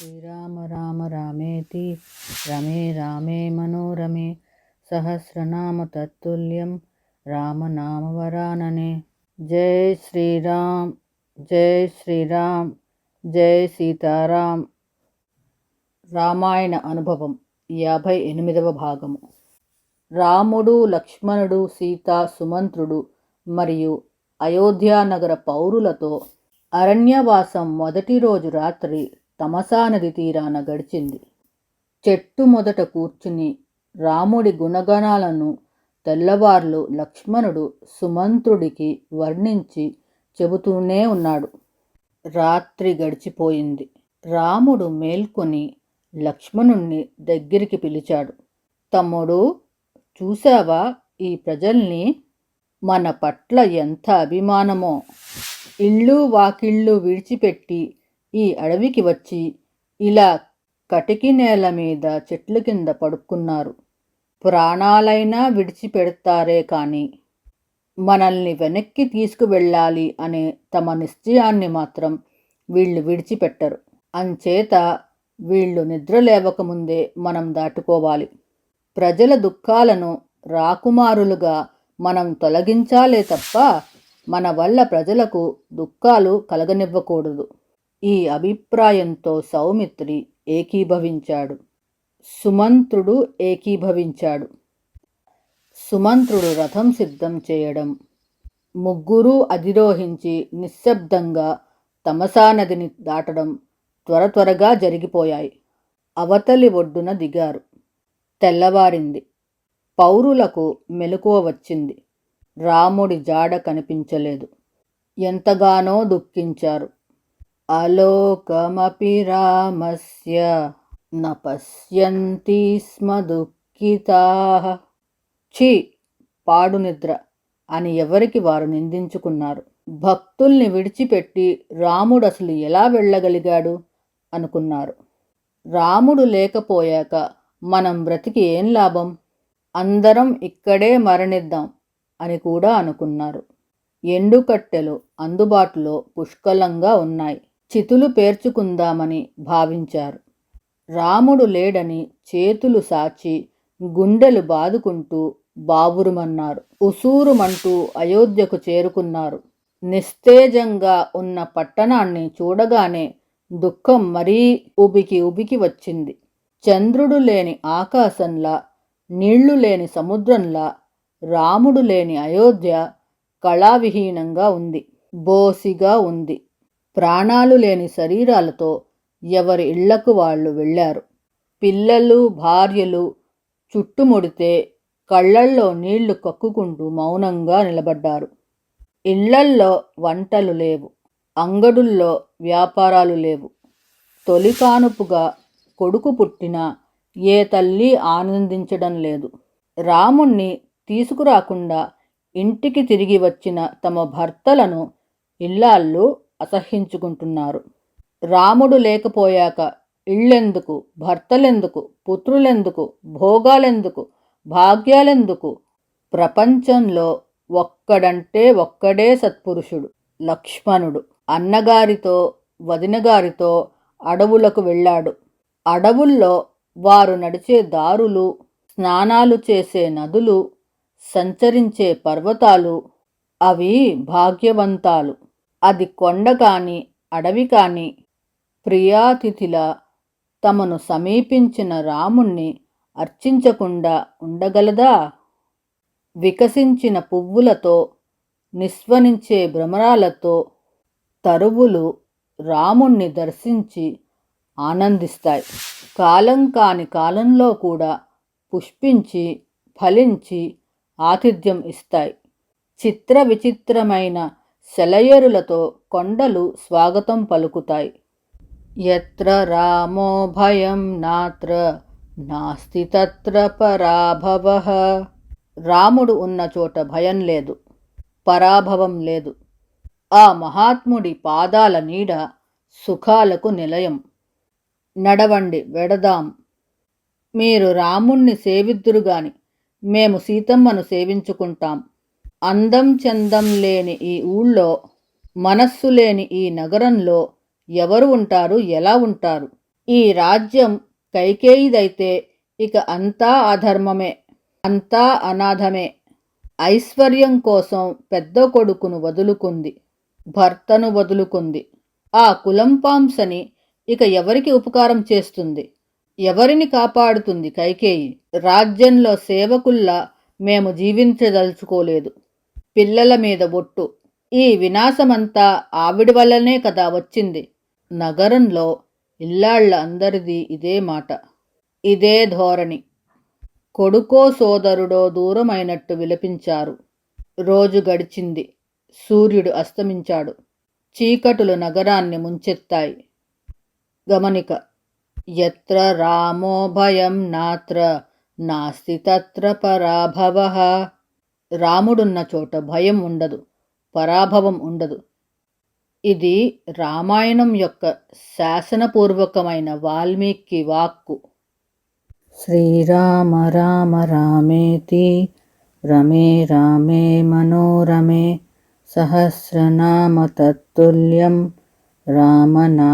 శ్రీరామ రామ రామేతి రమే రామే మనోరమే సహస్రనామ తత్తుల్యం రామనామవరాననే జై శ్రీరామ్ జై శ్రీరామ్ జై సీతారాం రామాయణ అనుభవం యాభై ఎనిమిదవ భాగము. రాముడు లక్ష్మణుడు సీత సుమంత్రుడు మరియు అయోధ్యానగర పౌరులతో అరణ్యవాసం మొదటి రోజు రాత్రి తమసా నది తీరాన గడిచింది. చెట్టు మొదట కూర్చుని రాముడి గుణగణాలను తెల్లవార్లు లక్ష్మణుడు సుమంత్రుడికి వర్ణించి చెబుతూనే ఉన్నాడు. రాత్రి గడిచిపోయింది. రాముడు మేల్కొని లక్ష్మణుణ్ణి దగ్గరికి పిలిచాడు. తమ్ముడు చూశావా ఈ ప్రజల్ని? మన పట్ల ఎంత అభిమానమో. ఇళ్ళు వాకిళ్ళు విడిచిపెట్టి ఈ అడవికి వచ్చి ఇలా కటికి నేల మీద చెట్ల కింద పడుకున్నారు. ప్రాణాలైనా విడిచిపెడతారే కానీ మనల్ని వెనక్కి తీసుకువెళ్ళాలి అనే తమ నిశ్చయాన్ని మాత్రం వీళ్ళు విడిచిపెట్టరు. అంచేత వీళ్ళు నిద్ర లేవకముందే మనం దాటుకోవాలి. ప్రజల దుఃఖాలను రాకుమారులుగా మనం తొలగించాలే తప్ప మన వల్ల ప్రజలకు దుఃఖాలు కలగనివ్వకూడదు. ఈ అభిప్రాయంతో సౌమిత్రి ఏకీభవించాడు. సుమంత్రుడు ఏకీభవించాడు. సుమంత్రుడు రథం సిద్ధం చేయడం ముగ్గురు అధిరోహించి నిశ్శబ్దంగా తమసా నదిని దాటడం త్వర త్వరగా జరిగిపోయాయి. అవతలి ఒడ్డున దిగారు. తెల్లవారింది. పౌరులకు మెలకువ వచ్చింది. రాముడి జాడ కనిపించలేదు. ఎంతగానో దుఃఖించారు. అలోకమపి రామస్య న పశ్యంతి స్మ దుఃఖితా. ఛీ పాడు నిద్ర అని ఎవరికి వారు నిందించుకున్నారు? భక్తుల్ని విడిచిపెట్టి రాముడు అసలు ఎలా వెళ్ళగలిగాడు? అనుకున్నారు. రాముడు లేకపోయాక మనం బ్రతికి ఏం లాభం? అందరం ఇక్కడే మరణిద్దాం అని కూడా అనుకున్నారు. ఎండుకట్టెలు అందుబాటులో పుష్కలంగా ఉన్నాయి. చితులు పేర్చుకుందామని భావించారు. రాముడు లేడని చేతులు సాచి గుండెలు బాదుకుంటూ బావురుమన్నారు. ఉసూరుమంటూ అయోధ్యకు చేరుకున్నారు. నిస్తేజంగా ఉన్న పట్టణాన్ని చూడగానే దుఃఖం మరీ ఉబికి ఉబికి వచ్చింది. చంద్రుడు లేని ఆకాశంలా నీళ్ళు లేని సముద్రంలా రాముడు లేని అయోధ్య కళావిహీనంగా ఉంది. బోసిగా ఉంది. ప్రాణాలు లేని శరీరాలతో ఎవరి ఇళ్ళకు వాళ్ళు వెళ్ళారు. పిల్లలు భార్యలు చుట్టుముడితే కళ్ళల్లో నీళ్ళు కక్కుకుంటూ మౌనంగా నిలబడ్డారు. ఇళ్ళల్లో వంటలు లేవు. అంగడుల్లో వ్యాపారాలు లేవు. తొలి కానుపుగా కొడుకు పుట్టినా ఏ తల్లి ఆనందించడం లేదు. రాముణ్ణి తీసుకురాకుండా ఇంటికి తిరిగి వచ్చిన తమ భర్తలను ఇల్లాళ్ళు అసహ్యించుకుంటున్నారు. రాముడు లేకపోయాక ఇళ్ళెందుకు భర్తలెందుకు పుత్రులెందుకు భోగాలెందుకు భాగ్యాలెందుకు? ప్రపంచంలో ఒక్కడంటే ఒక్కడే సత్పురుషుడు లక్ష్మణుడు. అన్నగారితో వదినగారితో అడవులకు వెళ్ళాడు. అడవుల్లో వారు నడిచే దారులు స్నానాలు చేసే నదులు సంచరించే పర్వతాలు అవి భాగ్యవంతాలు. అది కొండ కాని అడవి కాని ప్రియాతిథిలా తమను సమీపించిన రాముణ్ణి అర్చించకుండా ఉండగలదా? వికసించిన పువ్వులతో నిస్వనించే భ్రమరాలతో తరువులు రాముణ్ణి దర్శించి ఆనందిస్తాయి. కాలం కాని కాలంలో కూడా పుష్పించి ఫలించి ఆతిథ్యం ఇస్తాయి. చిత్ర విచిత్రమైన సెలయేరులతో కొండలు స్వాగతం పలుకుతాయి. ఎత్ర రామో భయం నాత్ర నాస్తి తత్ర పరాభవ. రాముడు ఉన్న చోట భయం లేదు పరాభవం లేదు. ఆ మహాత్ముడి పాదాల నీడ సుఖాలకు నిలయం. నడవండి వెడదాం. మీరు రాముణ్ణి సేవిద్దురుగాని మేము సీతమ్మను సేవించుకుంటాం. అందం చందం లేని ఈ ఊళ్ళో మనస్సు లేని ఈ నగరంలో ఎవరు ఉంటారు ఎలా ఉంటారు? ఈ రాజ్యం కైకేయిదైతే ఇక అంతా అధర్మమే అంతా అనాథమే. ఐశ్వర్యం కోసం పెద్ద కొడుకును వదులుకుంది భర్తను వదులుకుంది. ఆ కులంపాంసని ఇక ఎవరికి ఉపకారం చేస్తుంది? ఎవరిని కాపాడుతుంది కైకేయి? రాజ్యంలో సేవకుల్లా మేము జీవించదలుచుకోలేదు. పిల్లల మీద ఒట్టు ఈ వినాశమంతా ఆవిడ వల్లనే కదా వచ్చింది. నగరంలో ఇల్లాళ్ళ అందరిది ఇదే మాట. ఇదే ధోరణి. కొడుకో సోదరుడో దూరమైనట్టు విలపించారు. రోజు గడిచింది. సూర్యుడు అస్తమించాడు. చీకటులు నగరాన్ని ముంచెత్తాయి. గమనిక. ఎత్ర రామో భయం నాత్ర. నాస్తి తత్ర పరాభవ. రాముడున్న చోట భయం ఉండదు పరాభవం ఉండదు. ఇది రామాయణం యొక్క శాసనపూర్వకమైన వాల్మీకి వాక్కు. శ్రీరామ రామ రామేతి రమే రామే మనోరమే సహస్రనామ తత్తుల్యం రామనామవరాననే